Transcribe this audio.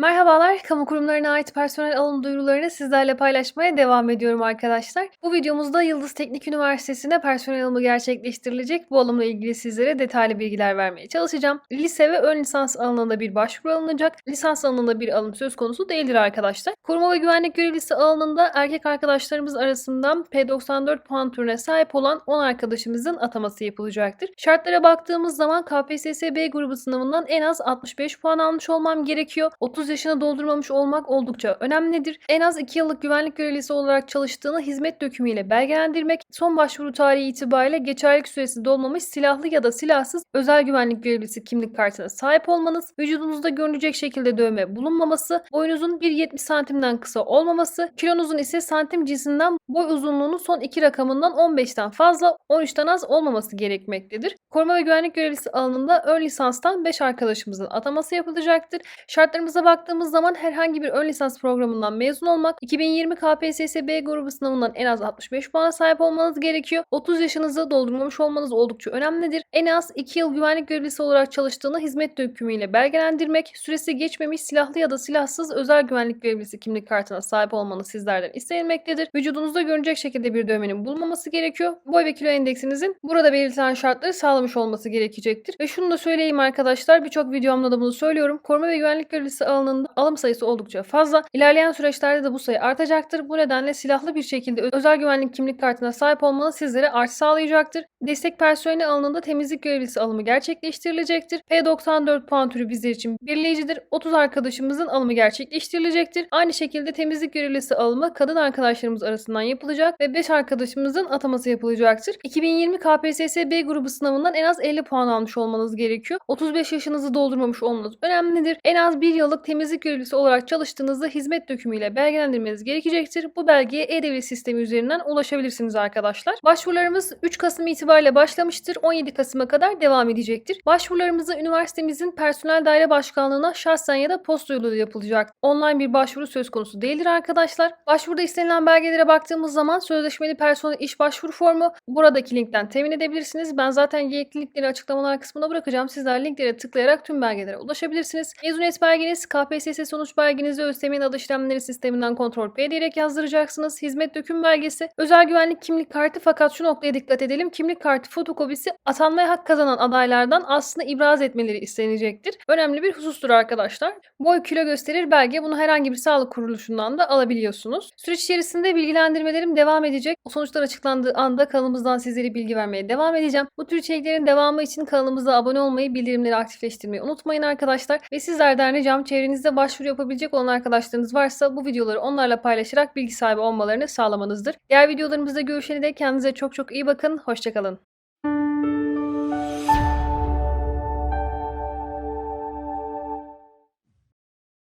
Merhabalar, kamu kurumlarına ait personel alım duyurularını sizlerle paylaşmaya devam ediyorum arkadaşlar. Bu videomuzda Yıldız Teknik Üniversitesi'nde personel alımı gerçekleştirilecek. Bu alımla ilgili sizlere detaylı bilgiler vermeye çalışacağım. Lise ve ön lisans alanında bir başvuru alınacak. Lisans alanında bir alım söz konusu değildir arkadaşlar. Koruma ve güvenlik görevlisi alanında erkek arkadaşlarımız arasından P94 puan türüne sahip olan 10 arkadaşımızın ataması yapılacaktır. Şartlara baktığımız zaman KPSS B grubu sınavından en az 65 puan almış olmam gerekiyor. 30 yaşını doldurmamış olmak oldukça önemlidir. En az 2 yıllık güvenlik görevlisi olarak çalıştığını hizmet dökümüyle belgelendirmek, son başvuru tarihi itibariyle geçerlilik süresi dolmamış silahlı ya da silahsız özel güvenlik görevlisi kimlik kartına sahip olmanız, vücudunuzda görünecek şekilde dövme bulunmaması, boyunuzun 1.70 santimden kısa olmaması, kilonuzun ise santim cinsinden boy uzunluğunun son iki rakamından 15'ten fazla, 13'ten az olmaması gerekmektedir. Koruma ve güvenlik görevlisi alanında ön lisanstan 5 arkadaşımızın ataması yapılacaktır. Şartlarımıza baktığımız zaman herhangi bir ön lisans programından mezun olmak, 2020 KPSS B grubu sınavından en az 65 puana sahip olmanız gerekiyor. 30 yaşınızı doldurmamış olmanız oldukça önemlidir. En az 2 yıl güvenlik görevlisi olarak çalıştığını hizmet dökümüyle belgelendirmek, süresi geçmemiş silahlı ya da silahsız özel güvenlik görevlisi kimlik kartına sahip olmanız sizlerden istenilmektedir. Vücudunuzda görünecek şekilde bir dövmenin bulunmaması gerekiyor. Boy ve kilo endeksinizin burada belirtilen şartları sağlamış olması gerekecektir. Ve şunu da söyleyeyim arkadaşlar birçok videomda da bunu söylüyorum. Koruma ve güvenlik görevlisi alanında alım sayısı oldukça fazla. İlerleyen süreçlerde de bu sayı artacaktır. Bu nedenle silahlı bir şekilde özel güvenlik kimlik kartına sahip olmanız sizlere artı sağlayacaktır. Destek personeli alanında temizlik görevlisi alımı gerçekleştirilecektir. P94 puan türü bizler için belirleyicidir. 30 arkadaşımızın alımı gerçekleştirilecektir. Aynı şekilde temizlik görevlisi alımı kadın arkadaşlarımız arasından yapılacak ve 5 arkadaşımızın ataması yapılacaktır. 2020 KPSS B grubu sınavından en az 50 puan almış olmanız gerekiyor. 35 yaşınızı doldurmamış olmanız önemlidir. En az 1 yıllık temizlik görevlisi olarak çalıştığınızda hizmet dökümüyle belgelendirmeniz gerekecektir. Bu belgeye e-devlet sistemi üzerinden ulaşabilirsiniz arkadaşlar. Başvurularımız 3 Kasım itibariyle başlamıştır. 17 Kasım'a kadar devam edecektir. Başvurularımızı üniversitemizin personel daire başkanlığına şahsen ya da posta yoluyla yapılacak. Online bir başvuru söz konusu değildir arkadaşlar. Başvuruda istenilen belgelere baktığımız zaman sözleşmeli personel iş başvuru formu buradaki linkten temin edebilirsiniz. Ben zaten gerekli linkleri açıklamalar kısmına bırakacağım. Sizler linklere tıklayarak tüm belgelere ulaşabilirsiniz. Mezuniyet belgeniz, KPSS sonuç belgenizi ÖSYM'nin adı işlemleri sisteminden kontrol P diyerek yazdıracaksınız. Hizmet döküm belgesi, özel güvenlik kimlik kartı fakat şu noktaya dikkat edelim. Kimlik kartı fotokopisi atanmaya hak kazanan adaylardan aslında ibraz etmeleri istenecektir. Önemli bir husustur arkadaşlar. Boy kilo gösterir belge bunu herhangi bir sağlık kuruluşundan da alabiliyorsunuz. Süreç içerisinde bilgilendirmelerim devam edecek. O sonuçlar açıklandığı anda kanalımızdan sizlere bilgi vermeye devam edeceğim. Bu tür içeriklerin devamı için kanalımıza abone olmayı, bildirimleri aktifleştirmeyi unutmayın arkadaşlar. Ve sizlerden ricam çevrenizde başvuru yapabilecek olan arkadaşlarınız varsa bu videoları onlarla paylaşarak bilgi sahibi olmalarını sağlamanızdır. Diğer videolarımızda görüşene dek kendinize çok çok iyi bakın. Hoşçakalın.